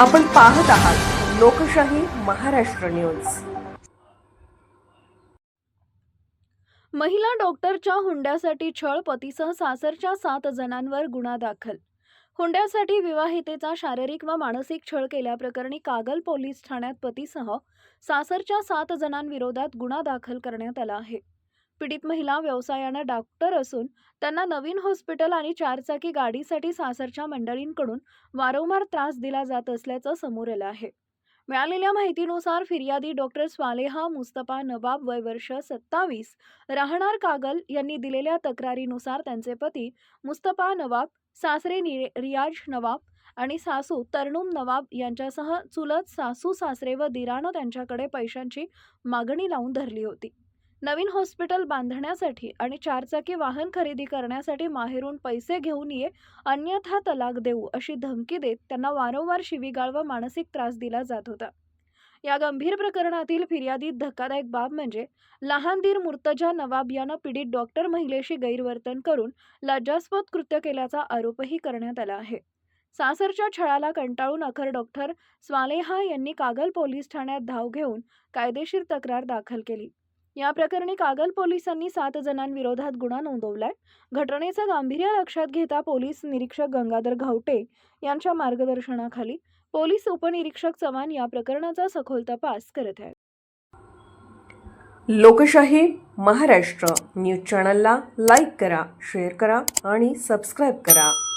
आपण पाहत आहात लोकशाही महाराष्ट्र न्यूज. महिला डॉक्टरच्या हुंड्यासाठी छळ पतीसह सासरच्या सात जणांवर गुन्हा दाखल. हुंड्यासाठी विवाहितेचा शारीरिक व मानसिक छळ केल्याप्रकरणी कागल पोलीस ठाण्यात पतीसह सासरच्या सात जणांविरोधात गुन्हा दाखल करण्यात आला आहे. पीडित महिला व्यवसायानं डॉक्टर असून त्यांना नवीन हॉस्पिटल आणि चारचाकी गाडीसाठी सासरच्या मंडळींकडून वारंवार त्रास दिला जात असल्याचं समोर आलं आहे. मिळालेल्या माहितीनुसार फिर्यादी डॉक्टर स्वालेहा मुस्तफा नवाब वय वर्ष सत्तावीस राहणार कागल यांनी दिलेल्या तक्रारीनुसार त्यांचे पती मुस्तफा नवाब सासरे नि रियाज नवाब आणि सासू तरनुम नवाब यांच्यासह चुलत सासू सासरे व दिरानं त्यांच्याकडे पैशांची मागणी लावून धरली होती. नवीन हॉस्पिटल बांधण्यासाठी आणि चारचाकी वाहन खरेदी करण्यासाठी माहेरून पैसे घेऊन ये अन्यथा तलाक देऊ अशी धमकी देत त्यांना वारंवार शिवीगाळ व मानसिक त्रास दिला जात होता. या गंभीर प्रकरणातील फिर्यादीत धक्कादायक बाब म्हणजे लहान दीर मुर्तजा नवाब यानं पीडित डॉक्टर महिलेशी गैरवर्तन करून लज्जास्पद कृत्य केल्याचा आरोपही करण्यात आला आहे. सासरच्या छळाला कंटाळून अखर डॉक्टर स्वालेहा यांनी कागल पोलीस ठाण्यात धाव घेऊन कायदेशीर तक्रार दाखल केली. या प्रकरणी कागल पोलिसांनी सात जणांविरोधात गुन्हा नोंदवलाय. घटनेचं गांभीर्य लक्षात घेता पोलीस निरीक्षक गंगाधर घावटे यांच्या मार्गदर्शनाखाली पोलीस उपनिरीक्षक चव्हाण या प्रकरणाचा सखोल तपास करत आहेत. लोकशाही महाराष्ट्र न्यूज चॅनलला लाईक करा शेअर करा आणि सबस्क्राईब करा.